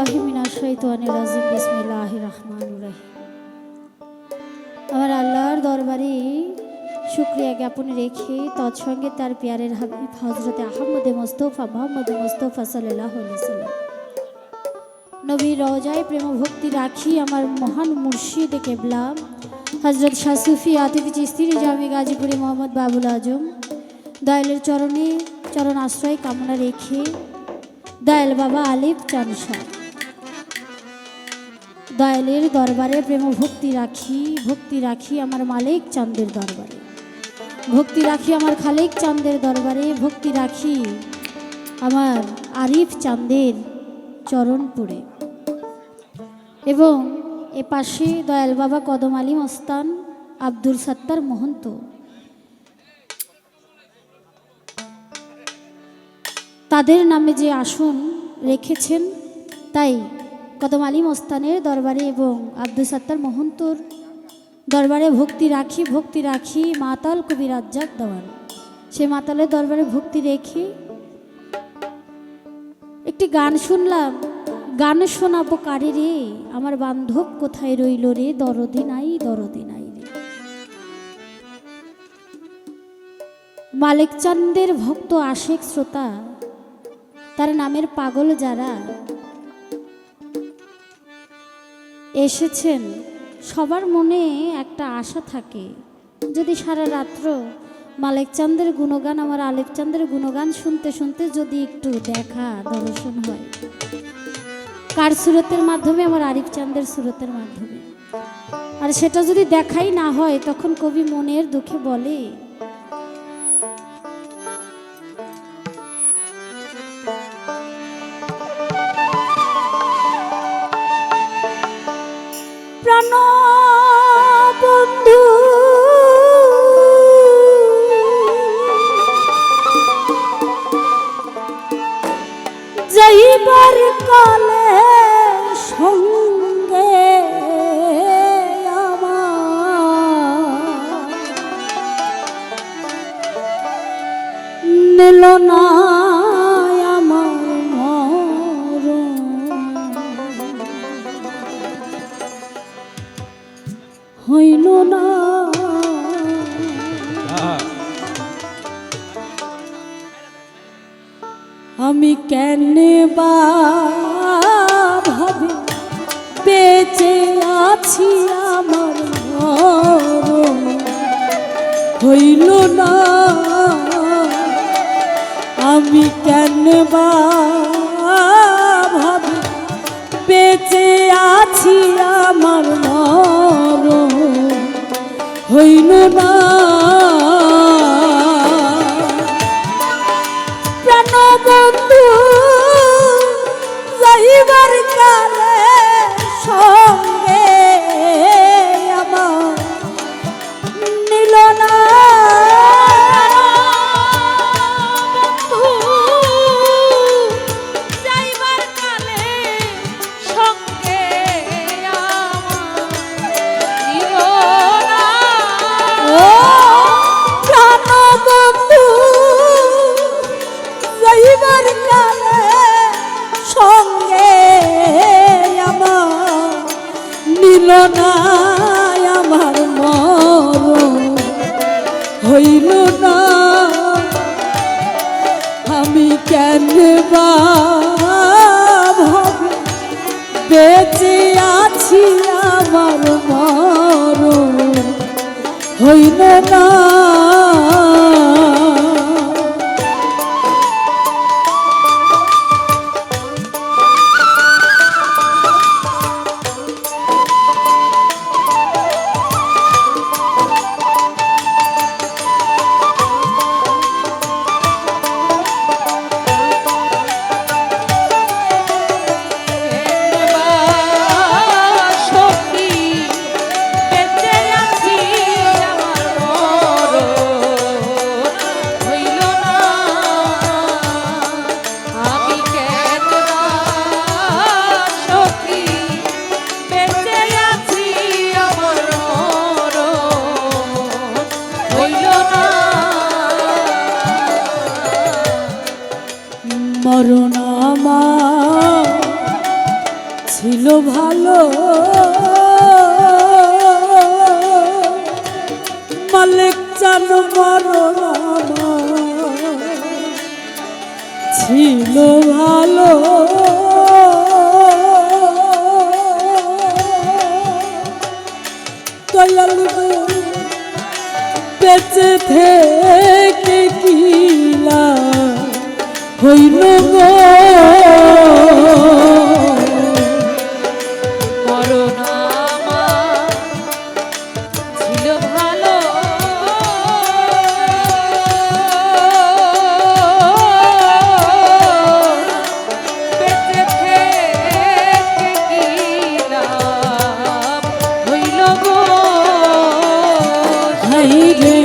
বিল্লাহি মিনাশ রাজিম আমার আল্লাহর দরবারে জ্ঞাপন রেখে তৎসঙ্গে তার হাবিব মোহাম্মদ সাল্লাম নবী প্রেম ভক্তি রাখি আমার মহান মুর্শিদ জামি গাজীপুরে মোহাম্মদ বাবুল আজম। দয়ালের চরণে চরণ আশ্রয় কামনা রেখে দয়াল বাবা আলিফ চানসা। দয়ালের দরবারে প্রেম, ভক্তি রাখি ভক্তি রাখি আমার মালিক চাঁদের দরবারে। ভক্তি রাখি আমার খালিক চাঁদের দরবারে, ভক্তি রাখি আমার আরিফ চাঁদের চরণপুরে। এবং এ পাশে দয়াল বাবা কদম আলী মস্তান, আব্দুল সত্তার মহন্ত। তাদের নামে যে আসন রেখেছেন, তাই কদম আলী মস্তানের দরবারে এবং আব্দুল সত্তার মহন্তর দরবারে ভক্তি রাখি ভক্তি রাখি, মাতাল কবি রাজ্জাক দেওয়ান। সে মাতালের দরবারে ভক্তি রেখে একটি গান শুনলাম। গান শোনাবো কারে রে? আমার বান্ধব কোথায় রইল রে? দরদি নাই দরদি নাই রে। মালিক চান্দের ভক্ত আশেক শ্রোতা, তার নামের পাগল যারা এসেছেন। সবার মনে একটা আশা থাকে। যদি সারা রাত্র মালিক চান্দের গুণগান, আমার আলেক চান্দের গুণগান শুনতে শুনতে যদি একটু দেখা দর্শন হয়। কার সুরতের মাধ্যমে? আমার আরিফ চান্দের সুরতের মাধ্যমে। আর সেটা যদি দেখাই না হয়, তখন কবি মনের দুঃখে বলে প্রাণ বন্ধু। যাইবার কালে সঙ্গে আমার না হইল না আমি কেন বা ভাবে বেঁচে আছি আমার হইল না। আমি কেন বা হইল না। না আমার মরণ হইল না। আমি কেন বা বেঁচে আছি আমার মরণ হইল না। গো, বেঁচে থেকে কিলা হইল গো হাই রে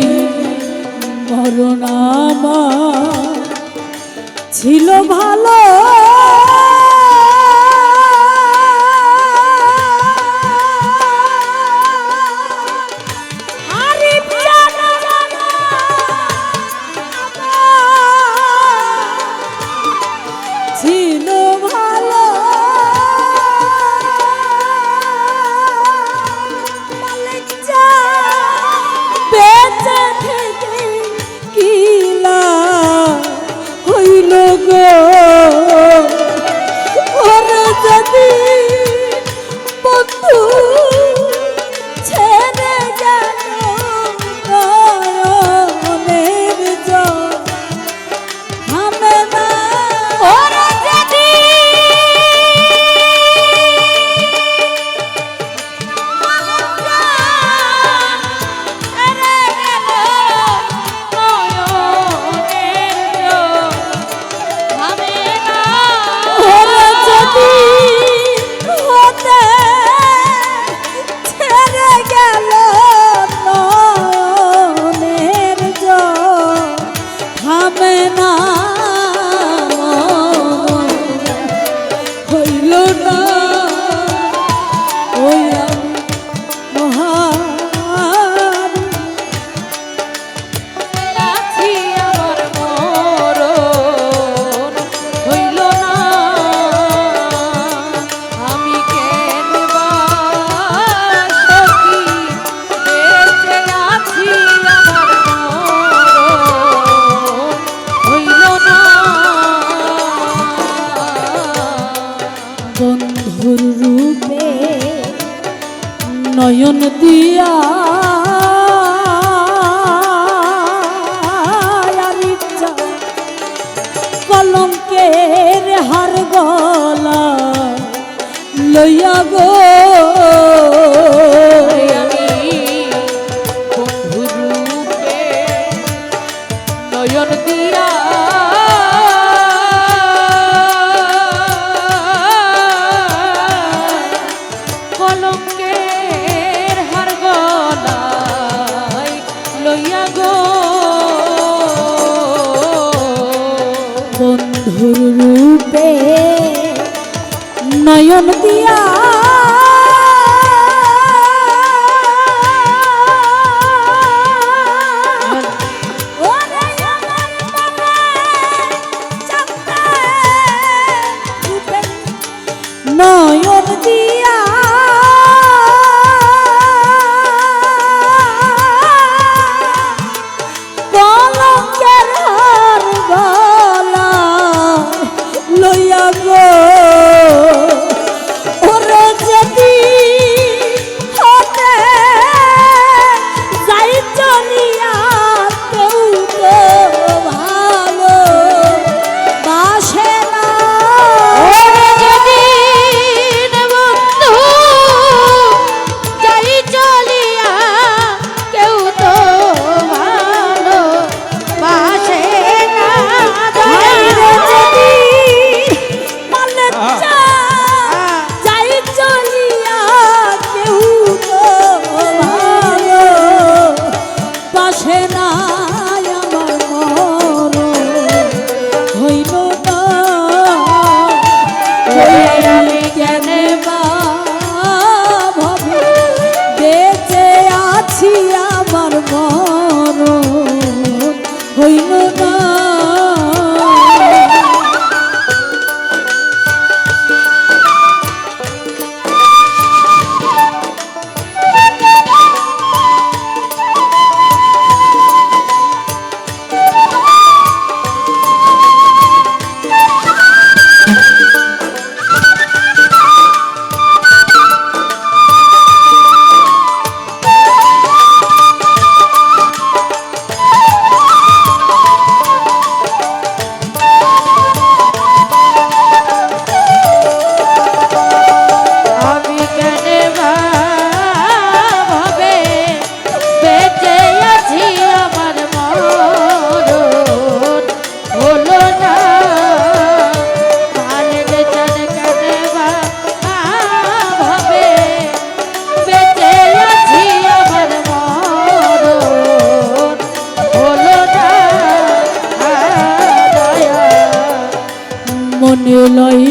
নিলয়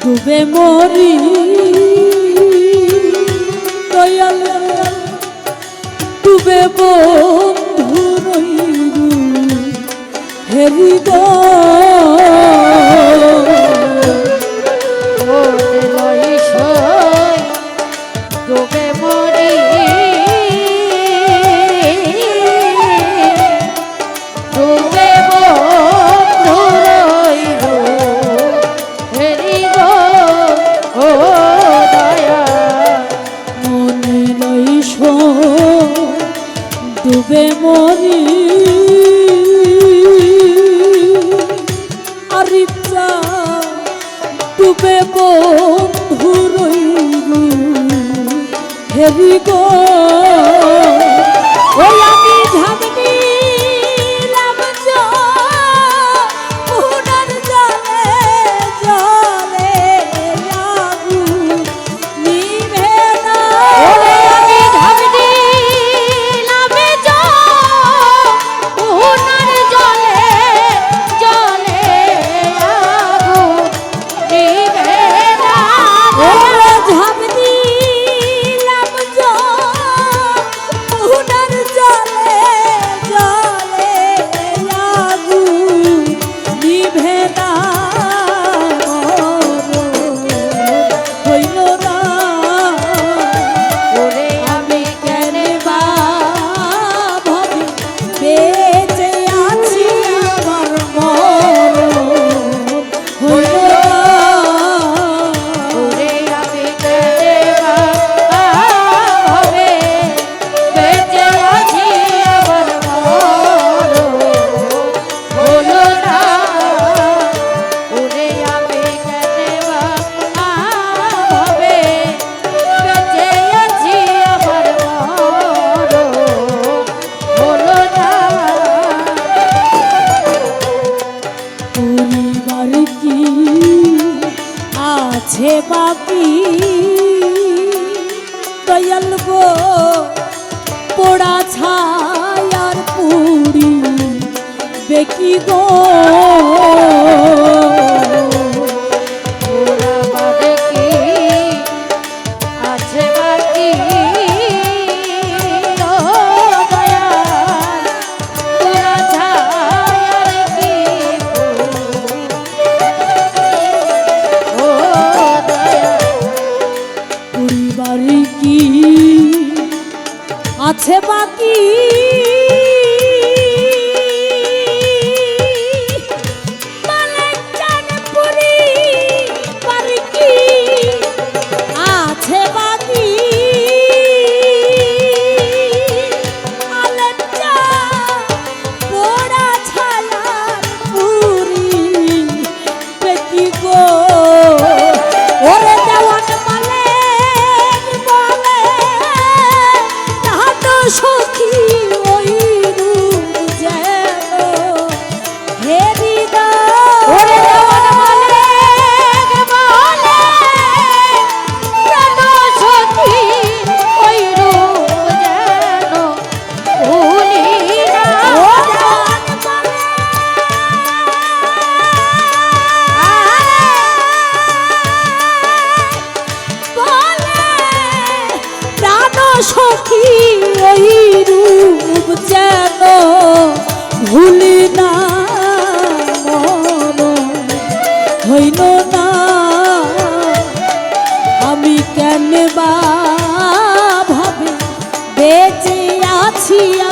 ডুবে মরি। দয়াল ডুবে বন্ধু রইল হেরিদয় বন্ধু রইলু হেরি কি গো?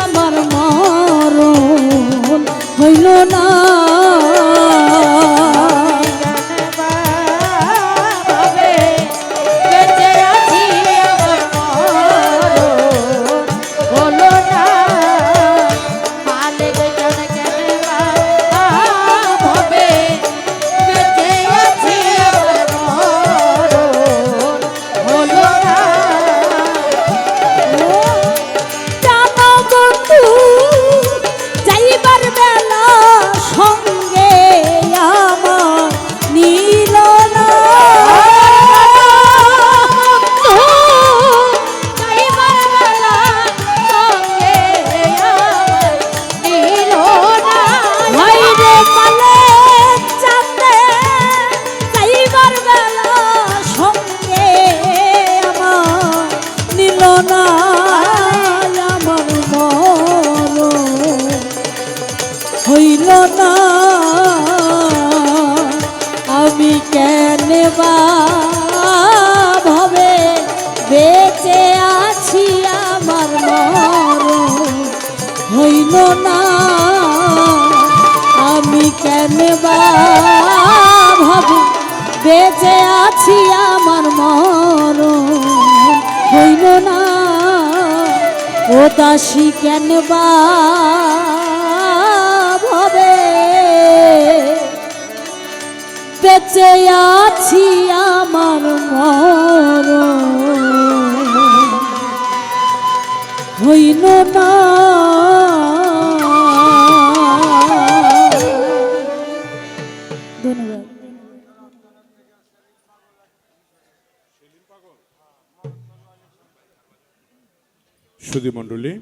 আমার মরণ হইল না। না আমার না, আমি কেন বা ভাবে বেঁচে আছি আমার মরণ হইল না, আমি কেন বা ভাবে আছি আমার হইল না ও দাসী কেন বা ভাবে? বেঁচে আছি আমার মর হইল না Brulé.